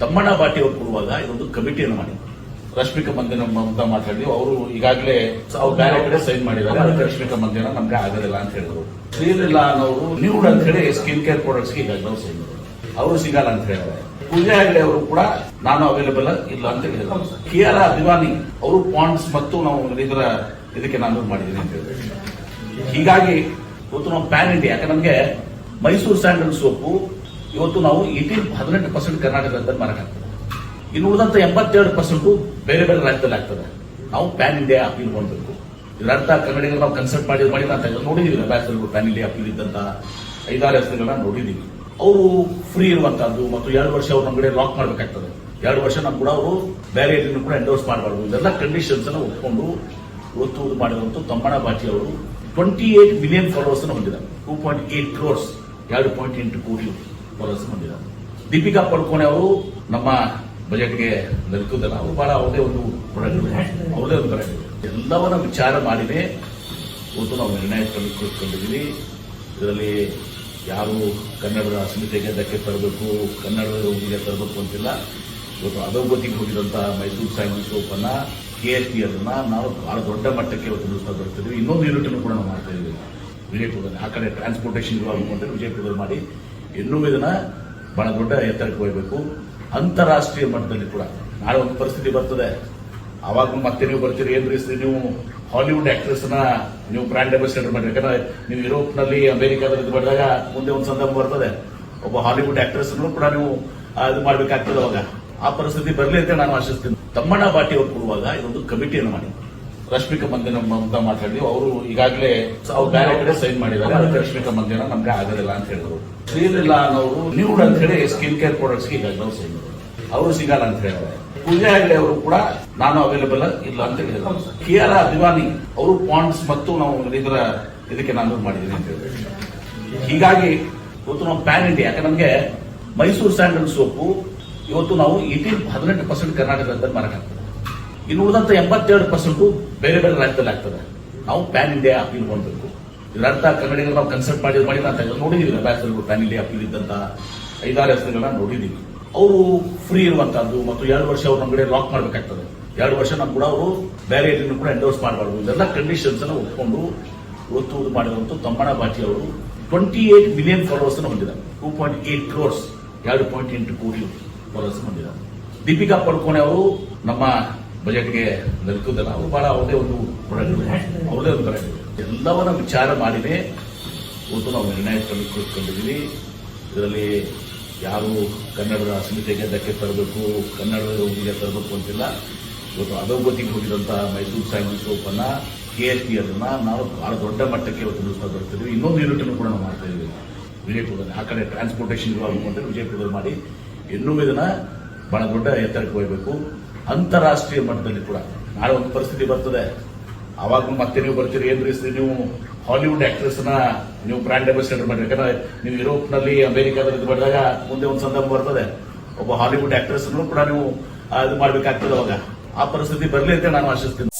ತಮ್ಮಣ್ಣ ಬಾಟಿ ಅವರು ಕೊಡುವಾಗ ಇದೊಂದು ಕಮಿಟಿಯನ್ನು ಮಾಡಿದ್ರು. ರಶ್ಮಿಕಾ ಮಂದಿನ ಅಂತ ಮಾತಾಡಿ ಅವರು ಈಗಾಗಲೇ ಅವ್ರು ಬೇರೆ ಕಡೆ ಸೈನ್ ಮಾಡಿದ್ದಾರೆ ಅದಕ್ಕೆ ರಶ್ಮಿಕಾ ಮಂದಿರ ನಮ್ಗೆ ಆಗೋದಿಲ್ಲ ಅಂತ ಹೇಳಿದ್ರು. ಶ್ರೀಲಿಲ್ಲ ಅನ್ನೋರು ನ್ಯೂಡ್ ಅಂತ ಹೇಳಿ ಸ್ಕಿನ್ ಕೇರ್ ಪ್ರಾಡಕ್ಟ್ಸ್ ಈಗ ಈಗಾಗಲೇ ಅವ್ರು ಸೈನ್ ಅವರು ಸಿಗಲ್ಲ ಅಂತ ಹೇಳಿದ್ದಾರೆ ಪೂಜೆ ಹೆಗಡೆ ಅವರು ಕೂಡ ನಾನು ಅವೈಲೇಬಲ್ ಇಲ್ಲ ಅಂತ ಹೇಳಿದ್ರು. ಕೆ ಆರ್ ಅಭಿಮಾನಿ ಅವರು ಪಾಯಿಂಟ್ಸ್ ಮತ್ತು ನಾವು ಇದರ ಇದಕ್ಕೆ ನಾನು ಮಾಡಿದ್ದೀನಿ ಅಂತ ಹೇಳಿದ್ರು. ಹೀಗಾಗಿ ಇವತ್ತು ನಾವು ಪ್ಯಾನ್ ಇಂಡಿಯಾ ಯಾಕಂದ್ರೆ ನಮಗೆ ಮೈಸೂರು ಸ್ಯಾಂಡಲ್ ಸೋಪು ಇವತ್ತು ನಾವು ಏಟೀನ್ ಹದಿನೆಂಟು ಪರ್ಸೆಂಟ್ ಕರ್ನಾಟಕದಲ್ಲಿ ಮಾರಾಟ ಇನ್ನು ಉಳಿದಂತ ಎಂಬತ್ತೆರಡು ಪರ್ಸೆಂಟ್ ಬೇರೆ ಬೇರೆ ರಾಜ್ಯದಲ್ಲಿ ಆಗ್ತದೆ. ನಾವು ಪ್ಯಾನ್ ಇಂಡಿಯಾ ಅಪೀಲ್ ಮಾಡಬೇಕು. ಇದರ ಅರ್ಥ ಕನ್ನಡಿಗರು ನಾವು ಕನ್ಸಲ್ಟ್ ಮಾಡಿ ಮಾಡಿ ಅಂತ ನೋಡಿದೀವಿ ಬ್ಯಾಚುಲರ್ ಪ್ಯಾನ್ ಇಂಡಿಯಾ ಅಪೀಲ್ ಇದ್ದಂತ ಐದಾರು ಹೆಸರುಗಳನ್ನ ನೋಡಿದೀವಿ. ಅವರು ಫ್ರೀ ಇರುವಂತಹದ್ದು ಮತ್ತು ಎರಡು ವರ್ಷ ಅವ್ರ ನಮ್ಮ ಕಡೆ ಲಾಕ್ ಮಾಡಬೇಕಾಗ್ತದೆ. ಎರಡು ವರ್ಷ ನಾವು ಕೂಡ ಅವರು ಬೇರೆ ಇದನ್ನು ಕೂಡ ಎಂಡೋರ್ಸ್ ಮಾಡಬಾರ್ದು. ಇದೆಲ್ಲ ಕಂಡೀಷನ್ಸ್ ಅನ್ನು ಒಪ್ಕೊಂಡು ಇವತ್ತು ಇದು ಮಾಡಿರುವಂತ ತಮ್ಮಣ್ಣ ಬಾಟಿ ಅವರು ಟ್ವೆಂಟಿ ಏಟ್ ಮಿಲಿಯನ್ ಫಾಲೋವರ್ಸ್ ಅನ್ನು ಹೊಂದಿದ್ದಾರೆ. ಟೂ ಪಾಯಿಂಟ್ ಏಟ್ ಕ್ರೋರ್ಸ್ ಎರಡು ಪಾಯಿಂಟ್ ಎಂಟು ಕೋಟಿ. ಫಾಲೋವರ್ಸ್ ಹೊಂದಿದ್ದಾರೆ ದೀಪಿಕಾ ಪಡ್ಕೋಣೆ ಅವರು ನಮ್ಮ ಬಜೆಟ್ಗೆ ನಿಲ್ಕುದಿಲ್ಲ ಅವರು ಬಹಳ ಅವರದೇ ಒಂದು ಅವರದೇ ಒಂದು ಪ್ರಾಡಕ್ಟ್ ಎಲ್ಲವನ್ನ ವಿಚಾರ ಮಾಡಿದೆ ಇವತ್ತು ನಾವು ನಿರ್ಣಯ ತೆಗೆದುಕೊಂಡಿದ್ದೀವಿ. ಇದರಲ್ಲಿ ಯಾರು ಕನ್ನಡದ ಅಸ್ಮಿತೆಗೆ ಧಕ್ಕೆ ತರಬೇಕು, ಕನ್ನಡದ ಹುಡುಗಿಗೆ ತರಬೇಕು ಅಂತಿಲ್ಲ. ಇವತ್ತು ಅಧೋಗತಿಗೆ ಹೋಗಿದಂಥ ಮೈಸೂರು ಸ್ಯಾಂಡಲ್ ಸೋಪ್ ಅನ್ನ ಕೆ ಎಸ್ ಪಿ ಅದನ್ನ ನಾವು ಬಹಳ ದೊಡ್ಡ ಮಟ್ಟಕ್ಕೆ ಇವತ್ತು ನಿಲ್ಲಿಸ್ತಾ ಬರ್ತಿದ್ವಿ ಇನ್ನೊಂದು ಯೂನಿಟ್ ಕೂಡ ನಾವು ಮಾಡ್ತಾ ಇದ್ದೀವಿ ವಿಜಯಪುರದಲ್ಲಿ ಆ ಕಡೆ ಟ್ರಾನ್ಸ್ಪೋರ್ಟೇಷನ್ ಅನ್ಕೊಂಡ್ರೆ ವಿಜಯಪುರದಲ್ಲಿ ಮಾಡಿ ಇನ್ನೂ ಇದನ್ನ ಬಹಳ ದೊಡ್ಡ ಎತ್ತರಕ್ಕೆ ಹೋಗಬೇಕು. ಅಂತಾರಾಷ್ಟ್ರೀಯ ಮಟ್ಟದಲ್ಲಿ ಕೂಡ. ನಾಳೆ ಒಂದು ಪರಿಸ್ಥಿತಿ ಬರ್ತದೆ. ಅವಾಗ ಮತ್ತೆ ನೀವು ಬರ್ತೀರಿ. ಏನ್ರಿ ನೀವು ಹಾಲಿವುಡ್ ಆಕ್ಟ್ರೆಸ್ನ ನೀವು ಬ್ರಾಂಡ್ ಅಂಬಾಸಿಡರ್ ಮಾಡಿ ಯಾಕಂದ್ರೆ ನೀವು ಯುರೋಪ್ನಲ್ಲಿ ಅಮೆರಿಕಾದಲ್ಲಿ ಮಾಡಿದಾಗ ಮುಂದೆ ಒಂದು ಸಂದರ್ಭ ಬರ್ತದೆ. ಒಬ್ಬ ಹಾಲಿವುಡ್ ಆಕ್ಟ್ರೆಸ್ ಕೂಡ ನೀವು ಇದು ಮಾಡ್ಬೇಕಾಗ್ತದೆ ಅವಾಗ. ಆ ಪರಿಸ್ಥಿತಿ ಬರಲಿ ಅಂತ ನಾನು ಆಶಿಸ್ತೀನಿ. ತಮ್ಮಣ್ಣ ಬಾಟಿ ಅವರು ಕೊಡುವಾಗ ಇದೊಂದು ಕಮಿಟಿಯನ್ನು ಮಾಡಿ. ರಶ್ಮಿಕಾ ಮಂದಿನ ಅಂತ ಮಾತಾಡಿ ಅವರು ಈಗಾಗಲೇ ಅವ್ರು ಬೇರೆ ಕಡೆ ಸೈನ್ ಮಾಡಿದ್ದಾರೆ. ಅದಕ್ಕೆ ರಶ್ಮಿಕಾ ಮಂದಿರ ನಮ್ಗೆ ಆಗೋದಿಲ್ಲ ಅಂತ ಹೇಳಿದ್ರು. ಶ್ರೀಲಿಲ್ಲ ಅನ್ನೋರು ನ್ಯೂಡ್ ಅಂತ ಹೇಳಿ ಸ್ಕಿನ್ ಕೇರ್ ಪ್ರಾಡಕ್ಟ್ಸ್ ಈಗ ಈಗಾಗಲೇ ಅವ್ರು ಸೈನ್ ಅವರು ಸಿಗಲ್ಲ ಅಂತ ಹೇಳಿದ್ದಾರೆ. ಪೂಜಾ ಹೆಗ್ಡೆ ಅವರು ಕೂಡ ನಾನು ಅವೈಲೇಬಲ್ ಇಲ್ಲ ಅಂತ ಹೇಳಿದ್ರು. ಕೆ ಆರ್ ಅಭಿಮಾನಿ, ಅವರು ಪಾಯಿಂಟ್ಸ್ ಮತ್ತು ನಾವು ಇದರ ಇದಕ್ಕೆ ನಾನು ಮಾಡಿದ್ದೀನಿ ಅಂತ ಹೇಳಿದ್ರು. ಹೀಗಾಗಿ ಇವತ್ತು ನಾವು ಪ್ಯಾನ್ ಇಂಡಿಯಾ ಯಾಕೆ ನಮಗೆ ಮೈಸೂರು ಸ್ಯಾಂಡಲ್ ಸೋಪು ಇವತ್ತು ನಾವು ಏಟೀನ್ ಹದಿನೆಂಟು ಪರ್ಸೆಂಟ್ ಕರ್ನಾಟಕದಲ್ಲಿ ಮಾರಾಟ ಆಗ್ತದೆ. ಇನ್ನು ಉಳಿದಂತ ಎಂಬತ್ತೆರಡು ಪರ್ಸೆಂಟ್ ಬೇರೆ ಬೇರೆ ರಾಜ್ಯದಲ್ಲಿ ಆಗ್ತದೆ. ನಾವು ಪ್ಯಾನ್ ಇಂಡಿಯಾ ಅಪೀಲ್ ಮಾಡಬೇಕು ಇದರ ಅರ್ಥ ಕನ್ನಡಿಗರು ನಾವು ಕನ್ಸಲ್ಟ್ ಮಾಡಿದ ಮಾಡಿ ಅಂತ ನೋಡಿದೀವಿ. ಬ್ಯಾಚುಲರ್ ಪ್ಯಾನ್ ಇಂಡಿಯಾ ಅಪೀಲ್ ಇದ್ದಂತ ಐದಾರು ಹೆಸರುಗಳನ್ನ ನೋಡಿದೀವಿ. ಅವರು ಫ್ರೀ ಇರುವಂತಹದ್ದು ಮತ್ತು ಎರಡು ವರ್ಷ ಅವ್ರ ನಮ್ಮ ಕಡೆ ಲಾಕ್ ಮಾಡಬೇಕಾಗ್ತದೆ. ಎರಡು ವರ್ಷ ನಾವು ಕೂಡ ಅವರು ಬೇರೆ ಕೂಡ ಎಂಡೋರ್ಸ್ ಮಾಡಬಾರ್ದು. ಇದೆಲ್ಲ ಕಂಡೀಷನ್ಸ್ ಅನ್ನು ಒಪ್ಕೊಂಡು ಒತ್ತು ಮಾಡಿರುವಂತ ತಮ್ಮಣ್ಣ ಬಾಟಿ ಅವರು ಟ್ವೆಂಟಿ ಏಟ್ ಮಿಲಿಯನ್ ಫಾಲೋವರ್ಸ್ ಅನ್ನು ಹೊಂದಿದ್ದಾರೆ. ಟೂ ಪಾಯಿಂಟ್ ಏಟ್ ಕ್ರೋರ್ಸ್ ಎರಡು ಪಾಯಿಂಟ್ ಎಂಟು ಕೋಟಿ ಫಾಲೋವರ್ಸ್ ಹೊಂದಿದ್ದಾರೆ. ದೀಪಿಕಾ ಪಡ್ಕೋಣೆ ಅವರು ನಮ್ಮ ಬಜೆಟ್ಗೆ ನಿಲ್ಕುದಿಲ್ಲ ಅವರು ಬಹಳ ಅವರದೇ ಒಂದು ಅವರದೇ ಒಂದು ಪ್ರಾಡಕ್ಟ್ ಎಲ್ಲವನ್ನ ವಿಚಾರ ಮಾಡಿನೇ ಒಂದು ನಾವು ನಿರ್ಣಯ ಕಂಡುಕೊಂಡಿದ್ದೀವಿ ಇದರಲ್ಲಿ ಯಾರು ಕನ್ನಡದ ಅಸ್ಮಿತೆಗೆ ಧಕ್ಕೆ ತರಬೇಕು, ಕನ್ನಡದ ಹುಡುಗಿಗೆ ತರಬೇಕು ಅಂತಿಲ್ಲ. ಇವತ್ತು ಅಧೋಗತಿಗೆ ಹೋಗಿದಂತಹ ಮೈಸೂರು ಸ್ಯಾಂಡಲ್ ಸೋಪ್ ಅನ್ನ ಕೆ ಎಸ್ ಪಿ ಅದನ್ನ ನಾವು ಬಹಳ ದೊಡ್ಡ ಮಟ್ಟಕ್ಕೆ ಇವತ್ತು ನಿಲ್ಲಿಸ್ತಾ ಬರ್ತೀವಿ ಇನ್ನೊಂದು ಯೂನಿಟನ್ನು ಕೂಡ ನಾವು ಮಾಡ್ತಾ ಇದ್ದೀವಿ. ವಿಜಯಪುರದಲ್ಲಿ ಆ ಕಡೆ ಟ್ರಾನ್ಸ್ಪೋರ್ಟೇಷನ್ ವಿಜಯಪುರದಲ್ಲಿ ಮಾಡಿ ಇನ್ನೂ ಇದನ್ನ ಬಹಳ ದೊಡ್ಡ ಎತ್ತರಕ್ಕೆ ಹೋಗಬೇಕು. ಅಂತಾರಾಷ್ಟ್ರೀಯ ಮಟ್ಟದಲ್ಲಿ ಕೂಡ. ನಾಳೆ ಒಂದು ಪರಿಸ್ಥಿತಿ ಬರ್ತದೆ. ಅವಾಗ ಮತ್ತೆ ನೀವು ಬರ್ತೀರಿ. ಏನ್ರಿ ನೀವು ಹಾಲಿವುಡ್ ಆಕ್ಟ್ರೆಸ್ನ ನೀವು ಬ್ರಾಂಡ್ ಅಂಬಾಸಿಡರ್ ಮಾಡಿ. ಯಾಕಂದ್ರೆ ನೀವು ಯುರೋಪ್ನಲ್ಲಿ ಅಮೆರಿಕಾದಲ್ಲಿ ಮಾಡಿದಾಗ ಮುಂದೆ ಒಂದು ಸಂದರ್ಭ ಬರ್ತದೆ. ಒಬ್ಬ ಹಾಲಿವುಡ್ ಆಕ್ಟ್ರೆಸ್ ಕೂಡ ನೀವು ಇದು ಮಾಡ್ಬೇಕಾಗ್ತದೆ ಅವಾಗ. ಆ ಪರಿಸ್ಥಿತಿ ಬರಲಿ ಅಂತ ನಾನು ಆಶಿಸ್ತೀನಿ.